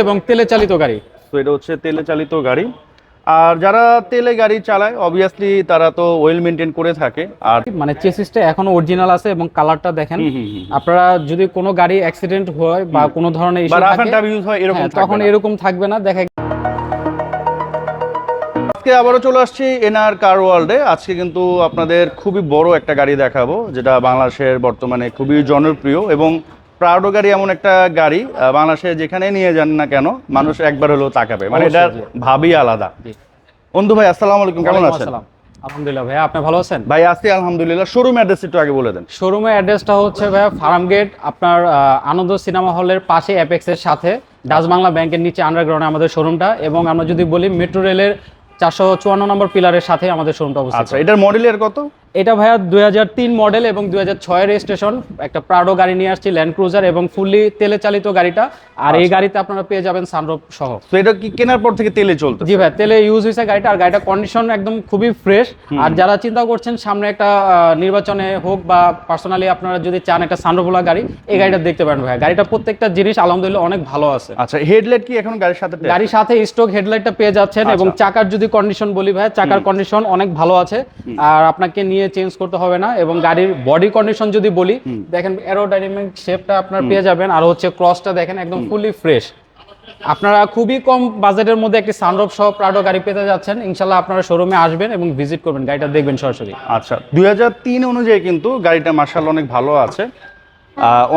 এবং তেলে চালিত গাড়ি। তো এটা হচ্ছে তেলে চালিত গাড়ি। আর যারা তেলে গাড়ি চালায় অবভিয়াসলি তারা তো ওয়েল মেনটেন করে থাকে। আর মানে চেসিসটা এখন অরিজিনাল আছে এবং কালারটা দেখেন। আপনারা যদি কোনো গাড়ি অ্যাক্সিডেন্ট হয় বা কোনো ধরনের রাফ থাকে, এন্ড ইউজ হয় এরকম হ্যাঁ, তখন এরকম থাকবে না দেখা আজকে আবারও চলে আসছি এনআর কার ওয়ার্ল্ডে আজকে কিন্তু আপনাদের খুবই বড় একটা গাড়ি দেখাবো যেটা বাংলাদেশের বর্তমানে খুবই জনপ্রিয় এবং প্রাউডো গাড়ি এমন একটা গাড়ি বাংলাদেশে যেখানে নিয়ে যান না কেন মানুষ একবার হলেও তাকাবে। মানে এটার জি। আলাদা। বন্ধু ভাই আসসালামু আলাইকুম কেমন আছেন? আলহামদুলিল্লাহ ভাইয়া আপনি ভালো আছেন? ভাই আছি আলহামদুলিল্লাহ। শোরুম অ্যাড্রেস একটু আগে বলে দেন। শোরুমের অ্যাড্রেসটা হচ্ছে ভাইয়া ফার্ম গেট আপনার আনন্দ সিনেমা হলের পাশে অ্যাপেক্সের সাথে ডাচ বাংলা ব্যাংকের নিচে আন্ডারগ্রাউন্ডে আমাদের শোরুমটা এবং আমরা যদি বলি মেট্রো রেলের চারশো চুয়ান্ন নম্বর পিলারের সাথে আমাদের শোরুমটা অবস্থিত। আচ্ছা এটার মডেলের কত? এটা ভাইয়া দুই হাজার তিন মডেল এবং দুই হাজার ছয়ের রেজিস্ট্রেশন একটা প্রাডো গাড়ি নিয়ে আসছি ল্যান্ড ক্রুজার এবং ফুললি তেলে চালিত গাড়িটা। আর এই গাড়িতে আপনারা পেয়ে যাবেন সানরূপ সহ। তো এটা কি কেনার পর থেকে তেলে চলতে জি ভাই তেলে ইউজ হয়েছে গাড়িটা আর গাড়িটা কন্ডিশন একদম খুবই ফ্রেশ আর যারা চিন্তা করছেন সামনে একটা নির্বাচনে হোক বা পার্সোনালি আপনারা যদি চান একটা সানরুফওয়ালা গাড়ি এই গাড়িটা দেখতে পারেন ভাই গাড়িটা প্রত্যেকটা জিনিস আলহামদুলিল্লাহ অনেক ভালো আছে। আচ্ছা হেডলাইট কি এখন গাড়ির সাথে গাড়ির সাথে স্টক হেডলাইটটা পেয়ে যাচ্ছেন এবং আচ্ছা। চাকার যদি কন্ডিশন বলি ভাই চাকার কন্ডিশন অনেক ভালো আছে। আর আপনাকে নিয়ে চেঞ্জ করতে হবে না এবং গাড়ির বডি কন্ডিশন যদি বলি দেখেন অ্যারোডাইনামিক শেপটা আপনার পেয়ে যাবেন আর হচ্ছে ক্রসটা দেখেন একদম ফুলি ফ্রেশ আপনারা খুবই কম বাজেটের মধ্যে একটি সানরূপ সহ প্রাডো গাড়ি পেতে যাচ্ছেন। ইনশাল্লাহ আপনারা শোরুমে আসবেন এবং ভিজিট করবেন গাড়িটা দেখবেন সরাসরি। আচ্ছা দুই অনুযায়ী কিন্তু গাড়িটা মার্শাল অনেক ভালো আছে।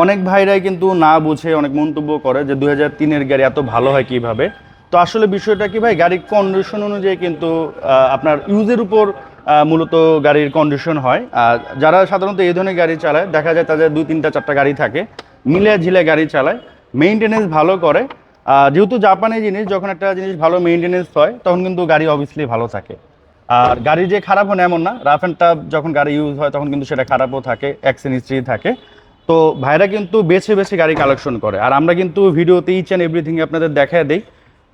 অনেক ভাইরাই কিন্তু না বুঝে অনেক মন্তব্য করে যে দুই হাজার তিনের গাড়ি এত ভালো হয় কীভাবে। তো আসলে বিষয়টা কি ভাই? গাড়ির কন্ডিশন অনুযায়ী কিন্তু আপনার ইউজের উপর মূলত গাড়ির কন্ডিশন হয়। আর যারা সাধারণত এই ধরনের গাড়ি চালায় দেখা যায় তাদের দুই তিনটা চারটা গাড়ি থাকে মিলে ঝিলে গাড়ি চালায়। মেইনটেনেন্স ভালো করে। আহ, যেহেতু জাপানি জিনিস যখন একটা জিনিস ভালো মেইনটেনেন্স হয় তখন কিন্তু গাড়ি অবভিয়াসলি ভালো থাকে। আর গাড়ি যে খারাপ হয় এমন না রাফ অ্যান্ড টাফ যখন গাড়ি ইউজ হয় তখন কিন্তু সেটা খারাপও থাকে অ্যাক্সিডেন্ট হিস্ট্রি থাকে। তো ভাইরা কিন্তু বেছে বেছে গাড়ি কালেকশন করে। আর আমরা কিন্তু ভিডিওতে ইচ অ্যান্ড এভরিথিং আপনাদের দেখায় দিই।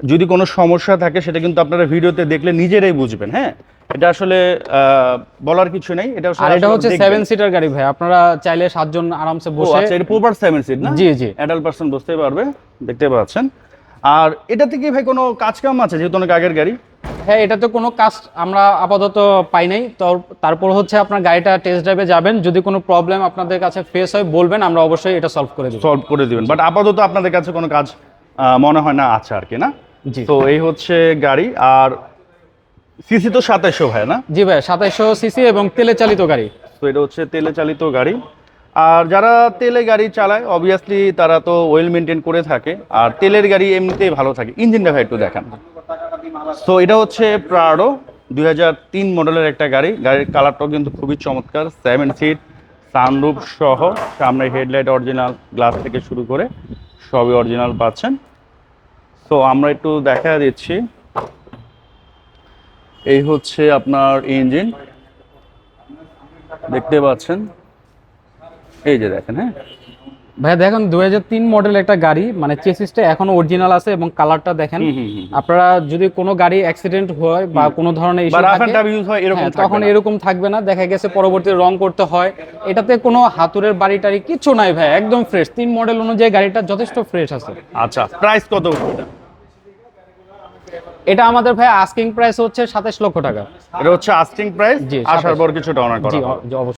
যদি কোনো সমস্যা থাকে সেটা কিন্তু আপনারা ভিডিওতে দেখলে নিজেরাই বুঝবেন হ্যাঁ? এটা আসলে বলার কিছু নেই। এটা আর এটা হচ্ছে দেখবেন। সেভেন সিটার গাড়ি ভাই। আপনারা চাইলে সাতজন আরামসে ও বসে আচ্ছা এটা প্রপার সেভেন সিট না? জি জি। অ্যাডাল্ট পার্সন বসতে পারবে দেখতে পাচ্ছেন। আর এটাতে কি ভাই কোনো কাজ কাম আছে যেহেতু অনেক আগের গাড়ি? হ্যাঁ এটাতে কোনো কাজ আমরা আপাতত পাই নাই। তো তারপর হচ্ছে আপনার গাড়িটা টেস্ট ড্রাইভে যাবেন। যদি কোনো প্রবলেম আপনাদের কাছে ফেস হয় বলবেন আমরা অবশ্যই এটা সলভ করে দেবো। সলভ করে দিবেন। বাট আপাতত আপনাদের কাছে কোনো কাজ মনে হয় না আছে আর কি না? জি। তো এই হচ্ছে গাড়ি। আর সিসি তো সাতাইশো ভাই না? জি ভাই সাতাইশো সিসি এবং তেলে চালিত গাড়ি। তো এটা হচ্ছে তেলে চালিত গাড়ি। আর যারা তেলে গাড়ি চালায় অবভিয়াসলি তারা তো ওয়েল মেনটেন করে থাকে আর তেলের গাড়ি এমনিতেই ভালো থাকে। ইঞ্জিনটা ভাই একটু দেখান। তো এটা হচ্ছে প্রাডো দুই মডেলের একটা গাড়ি। গাড়ির কালারটাও কিন্তু খুবই চমৎকার সেভেন সিট সানরুফ সহ। সামনে হেডলাইট অরিজিনাল গ্লাস থেকে শুরু করে সবই অরিজিনাল পাচ্ছেন। তো আমরা একটু দেখা দিচ্ছি। এই হচ্ছে আপনার ইঞ্জিন দেখতে পাচ্ছেন? এই যে দেখেন হ্যাঁ? ভাই দেখেন দুই মডেল একটা গাড়ি মানে চেসিসটা এখনও অরিজিনাল আছে এবং কালারটা দেখেন। আপনারা যদি কোনো গাড়ি অ্যাক্সিডেন্ট হয় বা কোনো ধরনের থাকে, হয় তখন এরকম থাকবে না দেখা গেছে পরবর্তী রং করতে হয়। এটাতে কোনো হাতুরের বাড়ি টাড়ি কিচ্ছু নাই ভাই একদম ফ্রেশ তিন মডেল অনুযায়ী গাড়িটা যথেষ্ট ফ্রেশ আছে। আচ্ছা প্রাইস কত? এটা? আমাদের ভাই আস্কিং প্রাইস হচ্ছে সাতাশ লক্ষ টাকা এটা হচ্ছে আস্কিং প্রাইস আসার 27 পর কিছুটা অনার করা। জি, অবশ্যই